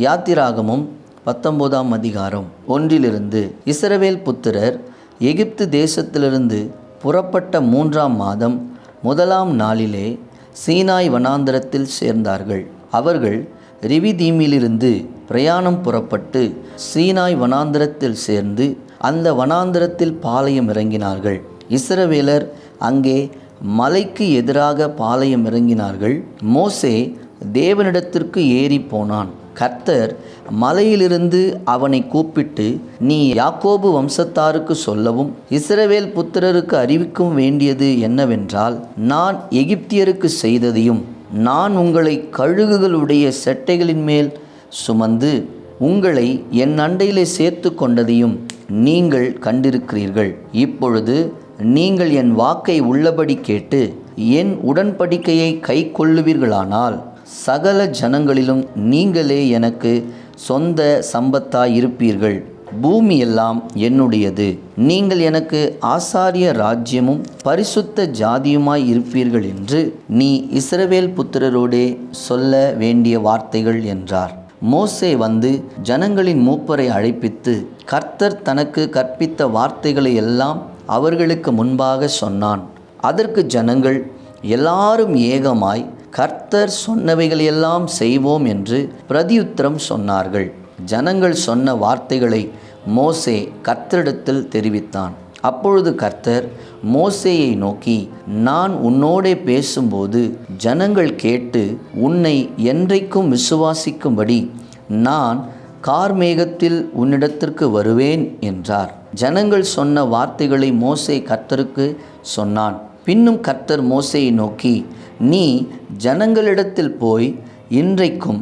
யாத்திராகமும் பத்தொன்பதாம் அதிகாரம் ஒன்றிலிருந்து இஸ்ரவேல் புத்திரர் எகிப்து தேசத்திலிருந்து புறப்பட்ட மூன்றாம் மாதம் முதலாம் நாளிலே சீனாய் வனாந்தரத்தில் சேர்ந்தார்கள். அவர்கள் ரிவிதீமிலிருந்து பிரயாணம் புறப்பட்டு சீனாய் வனாந்தரத்தில் சேர்ந்து அந்த வனாந்தரத்தில் பாளையம் இறங்கினார்கள். இஸ்ரவேலர் அங்கே மலைக்கு எதிராக பாளையம் இறங்கினார்கள். மோசே தேவனிடத்திற்கு ஏறி போனான். கர்த்தர் மலையிலிருந்து அவனை கூப்பிட்டு நீ யாக்கோபு வம்சத்தாருக்கு சொல்லவும் இஸ்ரவேல் புத்திரருக்கு அறிவிக்கும் வேண்டியது என்னவென்றால் நான் எகிப்தியருக்கு செய்ததையும் நான் உங்களை கழுகுகளுடைய செட்டைகளின் மேல் சுமந்து உங்களை என் அண்டையிலே சேர்த்து கொண்டதையும் நீங்கள் கண்டிருக்கிறீர்கள். இப்பொழுது நீங்கள் என் வாக்கை உள்ளபடி கேட்டு என் உடன்படிக்கையை கை கொள்ளுவீர்களானால் சகல ஜனங்களிலும் நீங்களே எனக்கு சொந்த சம்பத்தாயிருப்பீர்கள். பூமி எல்லாம் என்னுடையது. நீங்கள் எனக்கு ஆசாரிய ராஜ்யமும் பரிசுத்த ஜாதியுமாய் இருப்பீர்கள் என்று நீ இஸ்ரவேல் புத்திரரோடே சொல்ல வேண்டிய வார்த்தைகள் என்றார். மோசே வந்து ஜனங்களின் மூப்பரை அழைப்பித்து கர்த்தர் தனக்கு கற்பித்த வார்த்தைகளை எல்லாம் அவர்களுக்கு முன்பாக சொன்னான். அதற்கு ஜனங்கள் எல்லாரும் ஏகமாய் கர்த்தர் சொன்னவைகளையெல்லாம் செய்வோம் என்று பிரதியுத்திரம் சொன்னார்கள். ஜனங்கள் சொன்ன வார்த்தைகளை மோசே கர்த்தரிடத்தில் தெரிவித்தான். அப்பொழுது கர்த்தர் மோசேயை நோக்கி நான் உன்னோடே பேசும்போது ஜனங்கள் கேட்டு உன்னை என்றைக்கும் விசுவாசிக்கும்படி நான் கார்மேகத்தில் உன்னிடத்திற்கு வருவேன் என்றார். ஜனங்கள் சொன்ன வார்த்தைகளை மோசே கர்த்தருக்கு சொன்னான். பின்னும் கர்த்தர் மோசையை நோக்கி நீ ஜனங்களிடத்தில் போய் இன்றைக்கும்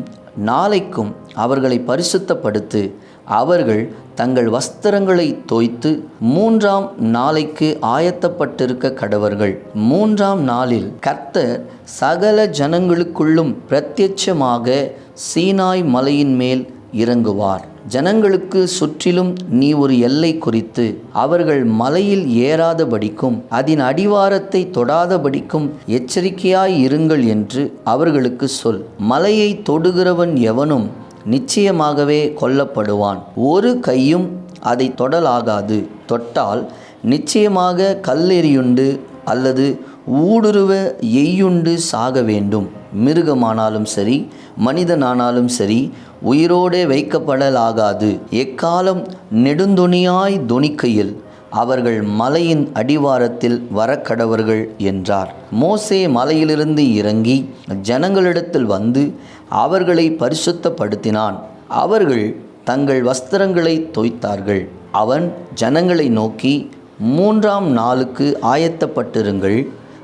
நாளைக்கும் அவர்களை பரிசுத்தப்படுத்து அவர்கள் தங்கள் வஸ்திரங்களை தோய்த்து மூன்றாம் நாளைக்கு ஆயத்தப்பட்டிருக்க கடவர்கள். மூன்றாம் நாளில் கர்த்தர் சகல ஜனங்களுக்குள்ளும் பிரத்யட்சமாக சீனாய் மலையின் மேல் இறங்குவார். ஜனங்களுக்கு சுற்றிலும் நீ ஒரு எல்லை குறித்து அவர்கள் மலையில் ஏறாதபடிக்கும் அதன் அடிவாரத்தை தொடாதபடிக்கும் எச்சரிக்கையாய் இருங்கள் என்று அவர்களுக்கு சொல். மலையை தொடுகிறவன் எவனும் நிச்சயமாகவே கொல்லப்படுவான். ஒரு கையும் அதை தொடலாகாது. தொட்டால் நிச்சயமாக கல்லெறியுண்டு அல்லது ஊடுருவ எய்யுண்டு சாக வேண்டும். மிருகமானாலும் சரி மனிதனானாலும் சரி உயிரோடே வைக்கப்படலாகாது. எக்காலம் நெடுந்தொனியாய் தொனிக்கையில் அவர்கள் மலையின் அடிவாரத்தில் வரக்கடவர்கள் என்றார். மோசே மலையிலிருந்து இறங்கி ஜனங்களிடத்தில் வந்து அவர்களை பரிசுத்தப்படுத்தினான். அவர்கள் தங்கள் வஸ்திரங்களை தோய்த்தார்கள். அவன் ஜனங்களை நோக்கி மூன்றாம் நாளுக்கு ஆயத்தப்பட்டிருங்கள்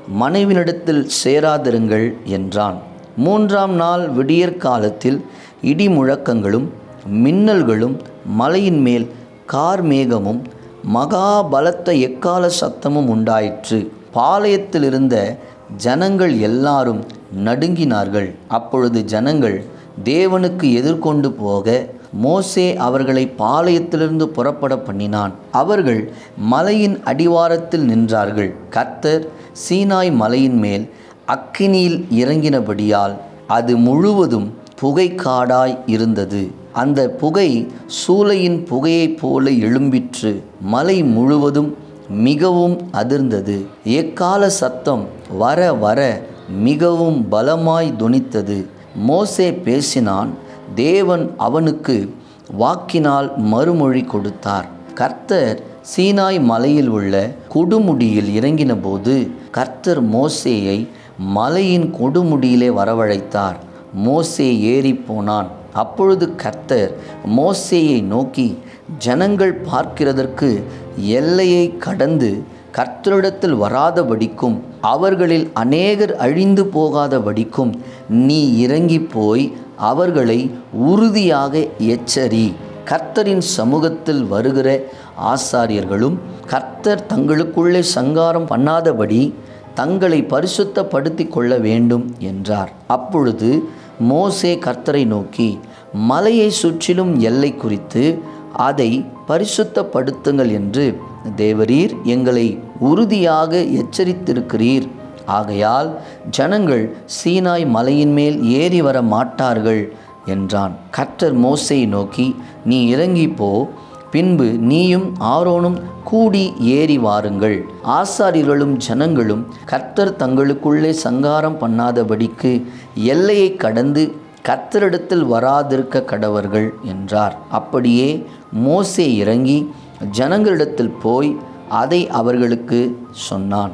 மனைவினிடத்தில் சேராதிருங்கள் என்றான். மூன்றாம் நாள் விடியற்காலத்தில் இடி முழக்கங்களும் மின்னல்களும் மலையின் மேல் கார்மேகமும் மகா பலத்த எக்கால சத்தமும் உண்டாயிற்று. பாளையத்தில் இருந்த ஜனங்கள் எல்லாரும் நடுங்கினார்கள். அப்பொழுது ஜனங்கள் தேவனுக்கு எதிர்கொண்டு போக மோசே அவர்களை பாளையத்திலிருந்து புறப்பட பண்ணினான். அவர்கள் மலையின் அடிவாரத்தில் நின்றார்கள். கர்த்தர் சீனாய் மலையின் மேல் அக்கினியில் இறங்கினபடியால் அது முழுவதும் புகை காடாய் இருந்தது. அந்த புகை சூளையின் புகையைப் போல எழும்பிற்று. மலை முழுவதும் மிகவும் அதிர்ந்தது. எக்கால சத்தம் வர வர மிகவும் பலமாய் தொனித்தது மோசே பேசினான் தேவன் அவனுக்கு வாக்கினால் மறுமொழி கொடுத்தார். கர்த்தர் சீனாய் மலையில் உள்ள கொடுமுடியில் இறங்கினபோது கர்த்தர் மோசேயை மலையின் கொடுமுடியிலே வரவழைத்தார். மோசே ஏறி போனான். அப்பொழுது கர்த்தர் மோசேயை நோக்கி ஜனங்கள் பார்க்கிறதற்கு எல்லையை கடந்து கர்த்தரிடத்தில் வராதபடிக்கும் அவர்களில் அநேகர் அழிந்து போகாதபடிக்கும் நீ இறங்கி போய் அவர்களை உறுதியாக எச்சரி. கர்த்தரின் சமூகத்தில் வருகிற ஆசாரியர்களும் கர்த்தர் தங்களுக்குள்ளே சங்காரம் பண்ணாதபடி தங்களை பரிசுத்தப்படுத்தி கொள்ள வேண்டும் என்றார். அப்பொழுது மோசே கர்த்தரை நோக்கி மலையை சுற்றிலும் எல்லை குறித்து அதை பரிசுத்தப்படுத்துங்கள் என்று தேவரீர் எங்களை உறுதியாக எச்சரித்திருக்கிறீர். ஆகையால் ஜனங்கள் சீனாய் மலையின் மேல் ஏறி வர மாட்டார்கள். என்றான். கர்த்தர் மோசையை நோக்கி நீ இறங்கி போ பின்பு நீயும் ஆரோனும் கூடி ஏறி வாருங்கள். ஆசாரியர்களும் ஜனங்களும் கர்த்தர் தங்களுக்குள்ளே சங்காரம் பண்ணாதபடிக்கு எல்லையை கடந்து கர்த்தரிடத்தில் வராதிருக்க கடவர்கள் என்றார். அப்படியே மோசே இறங்கி ஜனங்களிடத்தில் போய் அதை அவர்களுக்கு சொன்னான்.